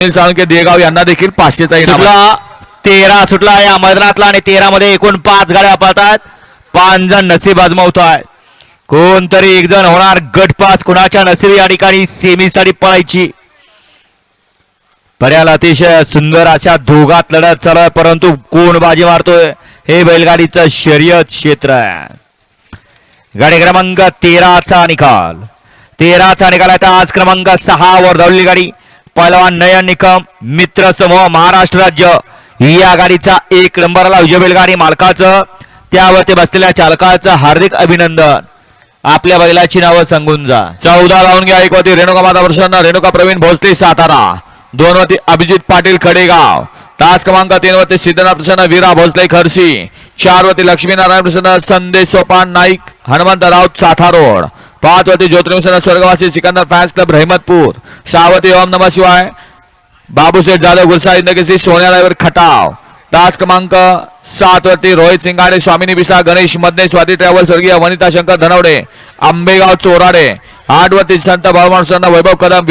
साळुंके देगाव यांना देखील पाचशेचा इनाम आहे. सुटला तेरा सुटला या मैदानातला आणि तेरा मध्ये एकूण पाच गाड्या पळतात. पाच जण नसीब आजमावत आहेत. कोणतरी एक जण होणार गट पास कुणाच्या नसीब या ठिकाणी सेमीसाठी पळायची? पर्याला अतिशय सुंदर अशा दोघात लढत चालू आहे परंतु कोण बाजी मारतोय? हे बैलगाडीचं शर्यत क्षेत्र आहे. गाडी क्रमांक तेराचा निकाल. तेराचा निकाल आहे तर आज क्रमांक सहा वर धावलेली गाडी. पहिलवान नयन निकम मित्र समूह महाराष्ट्र राज्य. या गाडीचा एक नंबरला विजय बैलगाडी मालकाचं त्यावरती बसलेल्या चालकाचं हार्दिक अभिनंदन. आपल्या बैलाची नावं सांगून जा. चौदा लावून घ्या एक वरती रेणुका माता प्रसन्न रेणुका प्रवीण भोसले सातारा. दोन वरती अभिजित पाटील खडेगाव. तास क्रमांक तीन वरती सिद्धनाथ प्रसन्न वीरा भोसले खरशी. चार वरती लक्ष्मीनारायण प्रसन्न संदेश सोपान नाईक हनुमंत राऊत सातारोड पाच होती ज्योतिर्मिशन स्वर्गवासी सिकंदर फॅन्स क्लब रहमतपूर. सहावती ओम नम शिवाय. बाबूसेठ जाधव गुरसाई इंदकेसरी सोन्यालावर खटाव. तास क्रमांक सात वरती रोहित सिंगाडे स्वामिनी बिसा गणेश मदने स्वाती ट्रॅव्हल स्वर्गीय वनिता शंकर धनवडे आंबेगाव चोराडे. आठ वरती संत भावमाणसांना वैभव कदम